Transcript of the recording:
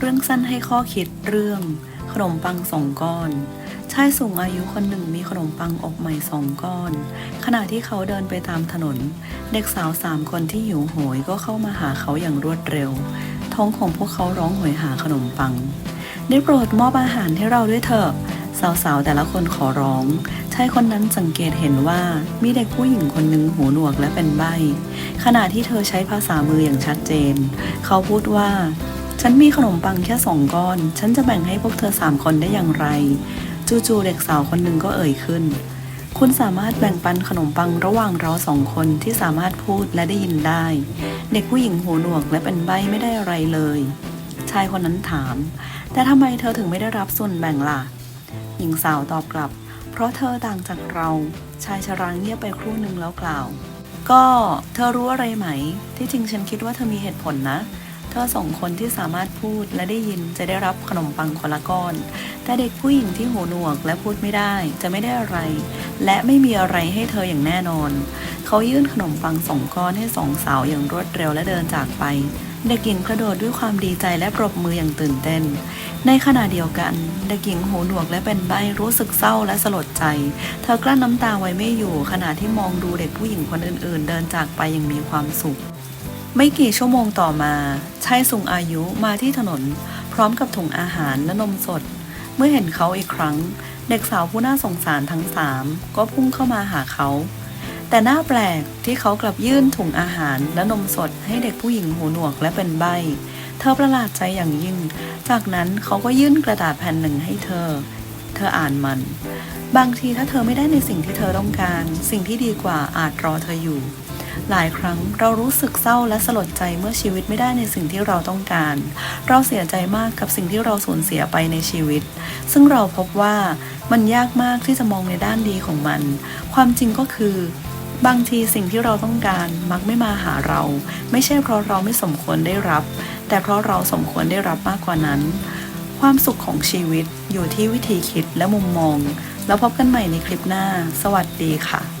เรื่องสั้นให้ข้อคิดเรื่อง ขนมปังสองก้อน ชายสูงอายุคนหนึ่งมีขนมปังอบใหม่สองก้อน ขณะที่เขาเดินไปตามถนน เด็กสาวสามคนที่หิวโหยก็เข้ามาหาเขาอย่างรวดเร็ว ท้องของพวกเขาร้องโหยหาขนมปัง ได้โปรดมอบอาหารให้เราด้วยเถอะสาวๆ แต่ละคนขอร้องชายคนนั้นสังเกตเห็นว่ามีเด็กผู้หญิงคนหนึ่งหูหนวกและเป็นใบ้ขณะที่เธอใช้ภาษามืออย่างชัดเจน เขาพูดว่า ฉันมีขนมปังแค่สองก้อน ฉันจะแบ่งให้พวกเธอสามคนได้อย่างไร จู่ๆเด็กสาวคนหนึ่งก็เอ่ยขึ้น คุณสามารถแบ่งปันขนมปังระหว่างเราสองคนที่สามารถพูดและได้ยินได้ เด็กผู้หญิงหูหนวกและเป็นใบไม่ได้อะไรเลย ชายคนนั้นถาม แต่ทำไมเธอถึงไม่ได้รับส่วนแบ่งล่ะ หญิงสาวตอบกลับ เพราะเธอต่างจากเรา ชายชราเงียบไปครู่หนึ่งแล้วกล่าว ก็เธอรู้อะไรไหม ที่จริงฉันคิดว่าเธอมีเหตุผลนะ เธอสองคนที่สามารถพูดและได้ยินจะได้รับขนมปังคนละก้อน แต่เด็กผู้หญิงที่หูหนวกและพูดไม่ได้จะไม่ได้อะไร และไม่มีอะไรให้เธออย่างแน่นอน เขายื่นขนมปังสองก้อนให้สองสาวอย่างรวดเร็วและเดินจากไป เด็กหญิงกระโดดด้วยความดีใจและปรบมืออย่างตื่นเต้น ในขณะเดียวกัน เด็กหญิงหูหนวกและเป็นใบรู้สึกเศร้าและสลดใจ เธอกลั้นน้ำตาไว้ไม่อยู่ขณะที่มองดูเด็กผู้หญิงคนอื่น ๆ เดินจากไปอย่างมีความสุข ไม่กี่ชั่วโมงต่อมาชายสูงอายุมาที่ถนน พร้อมกับถุงอาหารและนมสด เมื่อเห็นเขาอีกครั้ง เด็กสาวผู้น่าสงสารทั้งสามก็พุ่งเข้ามาหาเขา แต่น่าแปลกที่เขากลับยื่นถุงอาหารและนมสดให้เด็กผู้หญิงหูหนวกและเป็นใบเธอประหลาดใจอย่างยิ่ง จากนั้นเขาก็ยื่นกระดาษแผ่นหนึ่งให้เธอ เธออ่านมัน บางทีถ้าเธอไม่ได้ในสิ่งที่เธอต้องการ สิ่งที่ดีกว่าอาจรอเธออยู่ หลายครั้งเรารู้สึกเศร้าและสลดใจเมื่อชีวิตไม่ได้ในสิ่งที่เราต้องการ เราเสียใจมากกับสิ่งที่เราสูญเสียไปในชีวิต ซึ่งเราพบว่ามันยากมากที่จะมองในด้านดีของมัน ความจริงก็คือบางทีสิ่งที่เราต้องการมักไม่มาหาเรา ไม่ใช่เพราะเราไม่สมควรได้รับ แต่เพราะเราสมควรได้รับมากกว่านั้น ความสุขของชีวิตอยู่ที่วิธีคิดและมุมมอง แล้วพบกันใหม่ในคลิปหน้า สวัสดีค่ะ